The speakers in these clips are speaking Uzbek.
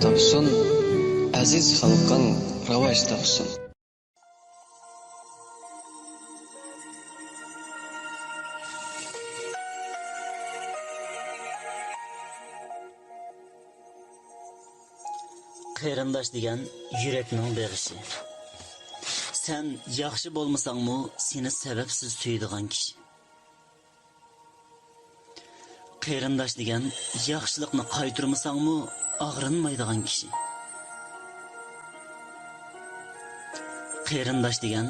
ilming kamal topsun, aziz xalqing ravoj topsun. qarindosh degan yurakning beg'ishi sen yaxshi bo'lmasangmi seni sababsiz suydigan kishi qarindosh degan yaxshilikni qaytirmasangmi og'rinmaydigan kishi. Qarindosh degan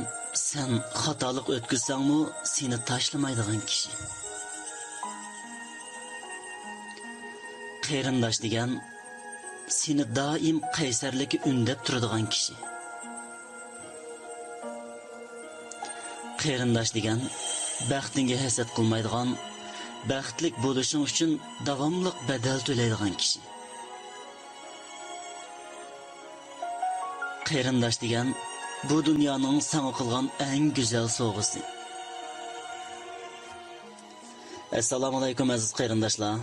sen xatolik o'tkazsangmi seni tashlamaydigan kishi. Qarindosh degan seni doim qaysarlikka undab turadigan kishi. Qarindosh degan baxtingga hasad qilmaydigan baxtlik bo'lishing uchun davomliq badal to'laydigan kishi. Qarindosh degan bu dunyoning sana qilgan eng go'zal sovg'asi assalomu alaykum aziz qarindoshlar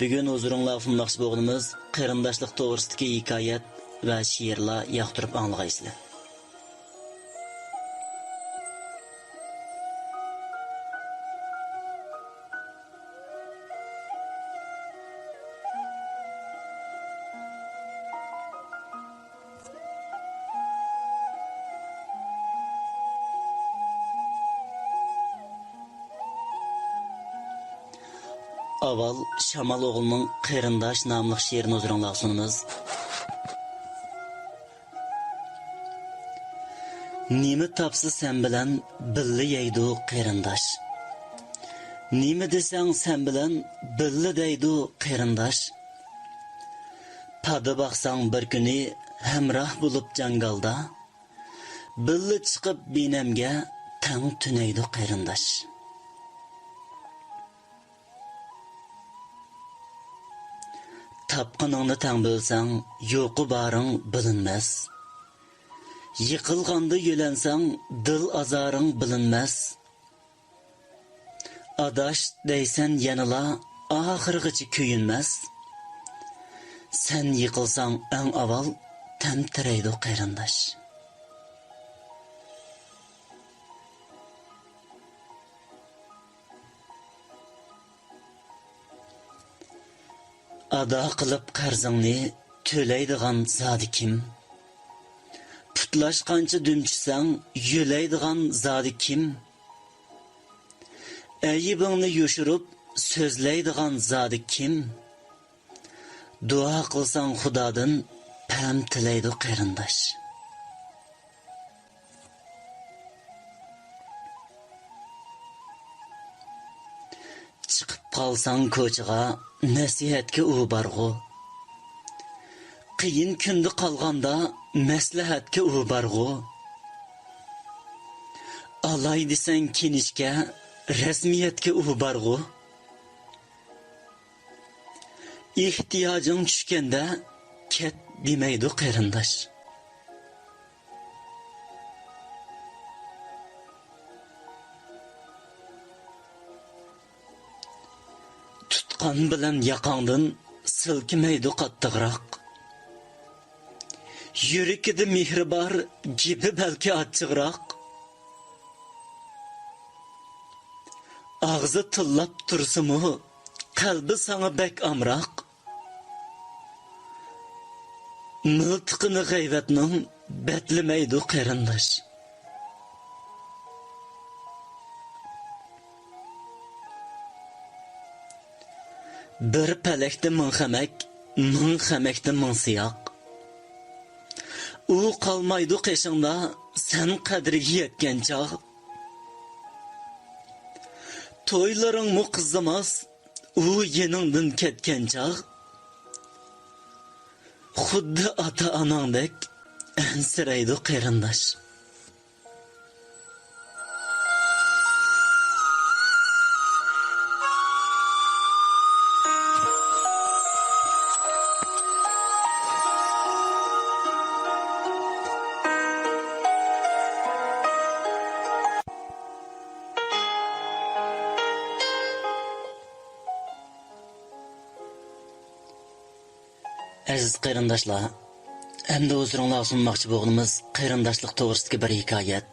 bugun huzuringlar sunmoqchi bo'lganimiz qarindoshlik to'g'risidagi hikoyat va she'rlar yoqtirib anglag'aysizlar Авал Шамал оғылының қырындаш намлық шерін өзіріңлағысыңыз. Немі тапсы сән білән білі ейду қырындаш. Немі десен сән білән білі дейду қырындаш. Тады бақсаң бір күні әмрах болып жаңғалда, білі чықып бенемге тәң түнейді қырындаш. Tapqiningni tang bilsang yo'qi boring bilinmas. Yiqilganda yelansang, dil azoring bilinmas. Adash deysan yanila oxirgacha kuyinmas. Sen yiqilsang eng avval tamtiraydi qarindosh. Ado qilib qarzingni to'laydigan zodi kim putlashqancha dumchisang yo'laydigan zodi kim ayibingni yoshirib so'zlaydigan zodi kim duo qilsang xudodan pam tilaydi qarindosh. Qolsang ko'chiga nasihatga u borg'u qiyin kunda qolganda maslahatga u borg'u olay desang kinishga rasmiyatga u borg'u ehtiyojing tushganda ket demaydi qarindosh. Қаққан білін яқаңдың сілкімейді қаттығырақ. Yürükide mihribar gibi belki açıqraq. Ağzı tıllap tursumu, qalbi sana bek amraq. Mıltıqını g'ayvatning betlimaydi qarindosh. Bir pelekte mınxemek, mınxemekte mınsiyak. U kalmaydı keşinde, sen kadrigi yetken çağ. Toyların mu kızlamaz, u yenindin ketken çağ. Xuddi ata anandek, ensireydi qerindaş. Aziz qarindoshlar, endi o'zinglar sunmoqchi bo'lganimiz qarindoshlik to'g'risidagi bir hikoyat.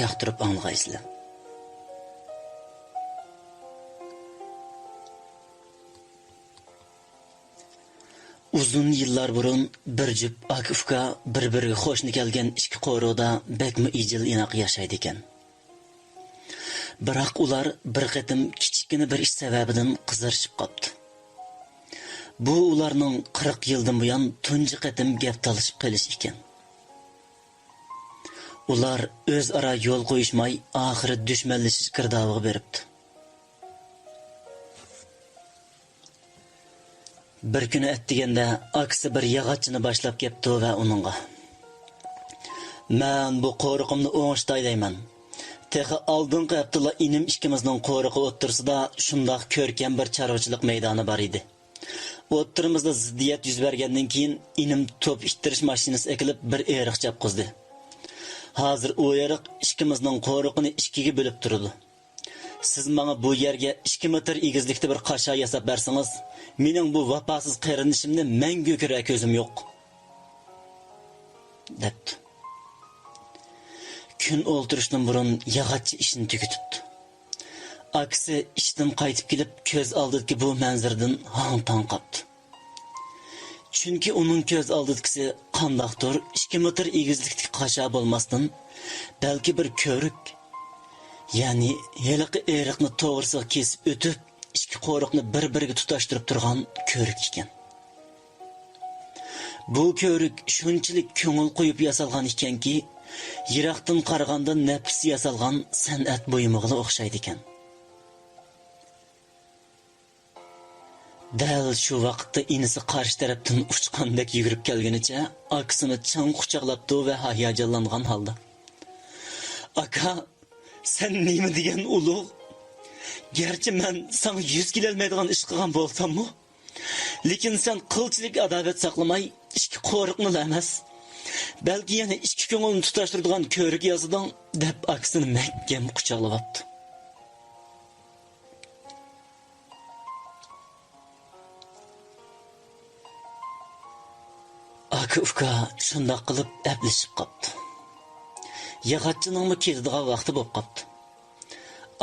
Yoqtirib anglaysizlar. Uzun yillar burun bir jip akufka bir-biriga qo'shni kelgan ikki qo'roda bekmi ijil inoq yashaydi ekan. Biroq ular bir qatim kichikina bir ish sababidan qizarishib qopti. Bu ularning 40 yildan buyon tunji qatim gap talashib qilish ekan. Ular o'zaro yo'l qo'yishmay oxiri dushmanlashish girdobig'a beribdi. Bir kuni atdiganda aksi bir yog'ochini boshlab kelibdi va uningga "Men bu qo'riqimni o'ng'ishtaylayman Texi oldingi abdulla inim ikkimizning qo'riqi o'ttirsida shundoq ko'rkam bir chorvachilik maydoni bor edi. O'ttirimizda ziddiyat yuz bergandan keyin inim to'p ittirish mashinasi ekilib bir eriq chapqizdi. Hozir u eriq ikkimizning qo'riqini ikkiga bo'lib turdi Siz menga bu yerga 2 metr egizlikda bir qasha yasab bersangiz, mening bu vafosiz qarindishimni mangu ko'ra ko'zim yo'q. debdi. Kun o'ltirishdan burun yog'ochchi ishini tugitibdi. Aksi ishdan qaytib kelib ko'z oldidagi bu manzirdan hong tong qopdi. Chunki uning ko'z oldidagisi qandoqdir ikki metr egizlikdagi qasha bo'lmasdan, balki bir ko'rik ya'ni heliqi eriqni to'g'risiga kesib o'tib ikki qo'riqni bir-biriga tutashtirib turgan ko'rik ekan bu ko'rik shunchalik ko'ngil qo'yib yasalgan ekanki yiroqdan qaraganda nafs yasalgan san'at buyumig'iga o'xshaydi ekan dal shu vaqtda inisi qarshi tarafdan uchqandek yugurib kelganicha akasini chang quchoqlabdi va hayajonlangan holda. Aka sen nima degan ulug' garchi man sana yuz kelolmaydigan ish qilgan bo'lsammi? Lekin sen qilchilik adovat saqlamay ikki qo'riqni emas balki yana ikki ko'ngilni tutashtiradigan ko'rik yoziding deb aksini mahkam quchoqlayapti aka uka shundoq qilib ablishib qopti yog'ochchining ketadigan vaqti bo'lib qopti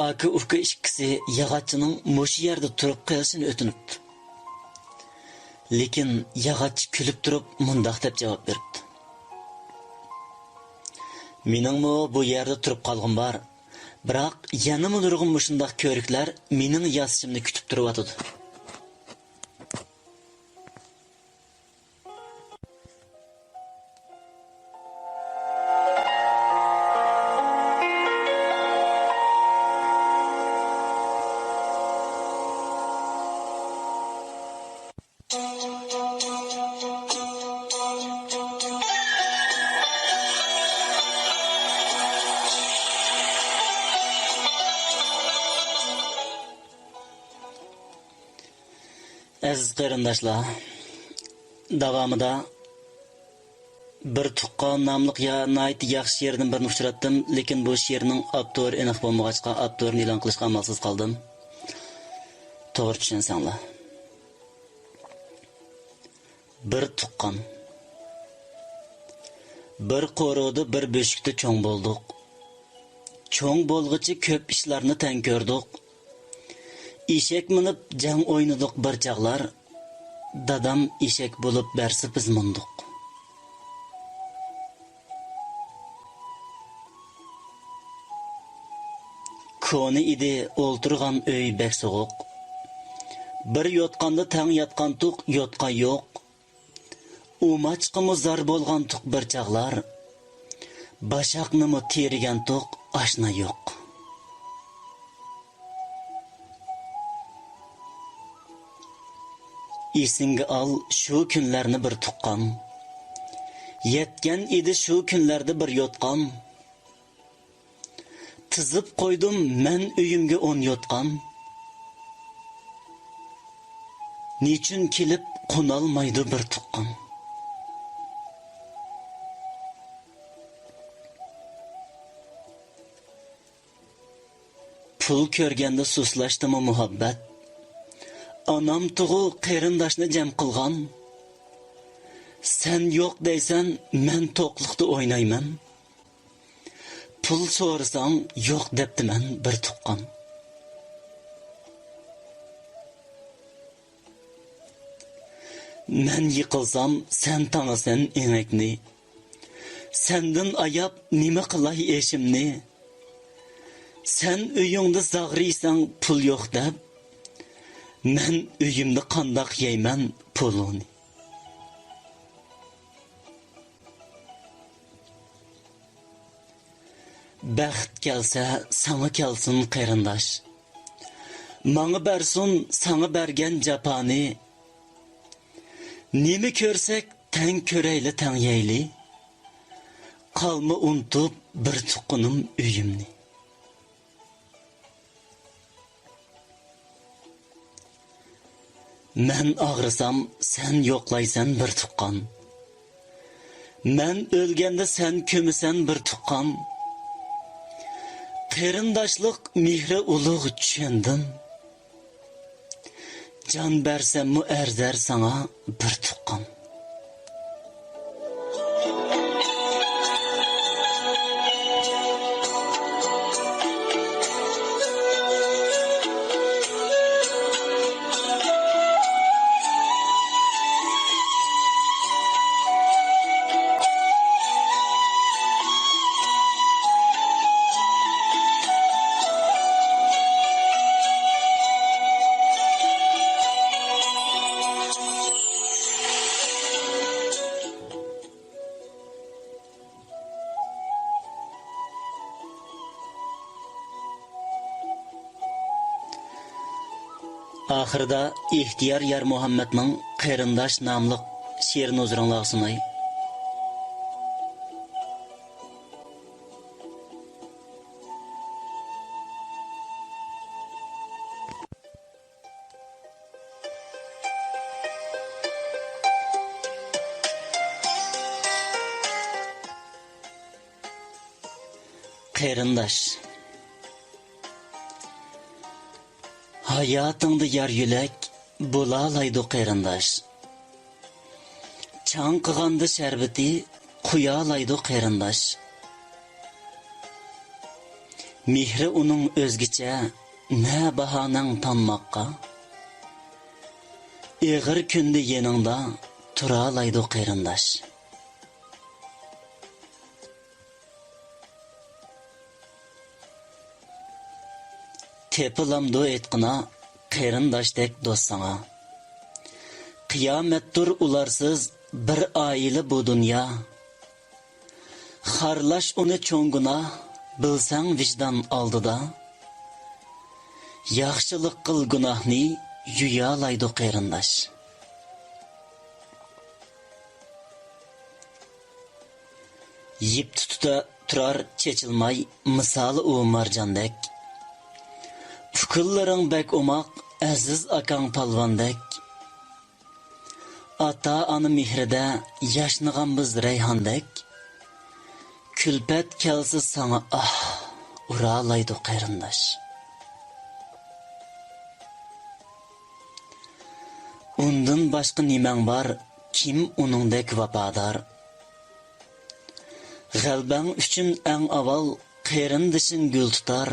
aka uka ikkisi yog'ochchining mushu yerda turib qolishini o'tinibdi lekin yog'ochchi kulib turib mundoq deb javob beribdi meningmi bu yerda turib qolg'im bor biroq yana nurg'un mushundoq ko'riklar mening yozishimni kutib turyotidi qarindoshlar davomida bir tuqqan nomliq ya nayt yaxshi she'rdan birini uchratdim lekin bu she'rning avtori aniq bo'lmag'achqa avtorini e'lon qilishga amalsiz qoldim. To'g'ri tushunsanglar bir tuqqan bir qo'ruvda bir beshikda cho'ng bo'ldik. Cho'ng bo'lg'ichi ko'p ishlarni tang ko'rdik. Eshak minib jang o'ynadik bir chaqlar. Dadam eshak bo'lib bersa biz mundiq. Koni idi o'ltirgan uy bak so'g'uq bir yotqanda tang yotgan tuq yotqa yo'q. Umachqimi zar bo'lgan tuq bir chaqlar. Bashaqnimi terigan tuq oshna yo'q. Esingga ol shu kunlarni bir tuqqan. Yetgan edi shu kunlarda bir yotqan. Tizib qo'ydim men uyimga o'n yotqan. Nechun kelib qo'nolmaydi bir tuqqan? Pul ko'rganda suslashdimi muhabbat? Onam tug'u qarindoshni jam qilgan Sen yo'q deysan, men to'qliqda o'ynayman. Pul so'rasang, yo'q debdiman bir tuqqan. Men yiqilsam, sen tanasan enakni. Sendin ayab nima qilay eşimni? Sen uyingda zag'riysan pul yo'q deb. Men uyimda qandoq yeyman pulini? Baxt kelsa, sana kelsin qarindosh. Manga bersin, sana bergan japoni. Nima ko'rsak, tang ko'rayli, tang yeyli. Qalma untub bir tuqqanim uyimni. Men og'risam, sen yo'qlaysan bir tuqqan. Men o'lganda sen ko'misan bir tuqqan. Qarindoshlik mehri ulug' tushundim. Jon bersam mu arzar sana bir tuqqan. Ахырда ихтияр яр Мухаммадның Qarindosh nomli she'rini o'zinglarga sunay. Qarindosh Hayatında yar yülek, bulalaydı qerindaş. Çankıgandı şerbeti, quyalaydı qerindaş. Mehri onun özgiçe, ne bahanan tanmakka. Iğir kündi yeningda, turalaydı qerindaş. Tepilamdu etqina qarindoshdek do'st qiyomatdir ularsiz bir oila bu dunyo xarlash uni cho'ng gunoh bilsang vijdon oldida. Yaxshilik qil gunohni yuyalaydi qarindosh yip tutda turar chechilmay misoli u marjondek Fikrlaring bek umoq, aziz akan palvondek. Ata anı mehrida yashnagan biz rayhondek. Kulpat kelsa sana ah, uralaydı qarindosh. Undan başqa nimang var, kim uningdek vafodor? G'albang uchun eng avval qarindishing gul tutar.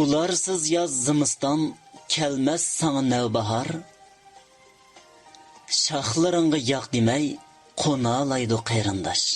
Ularsiz yoz zimiston kelmas sana navbahor. Shoxlaringga yoq demay qo'nalaydi qarindosh.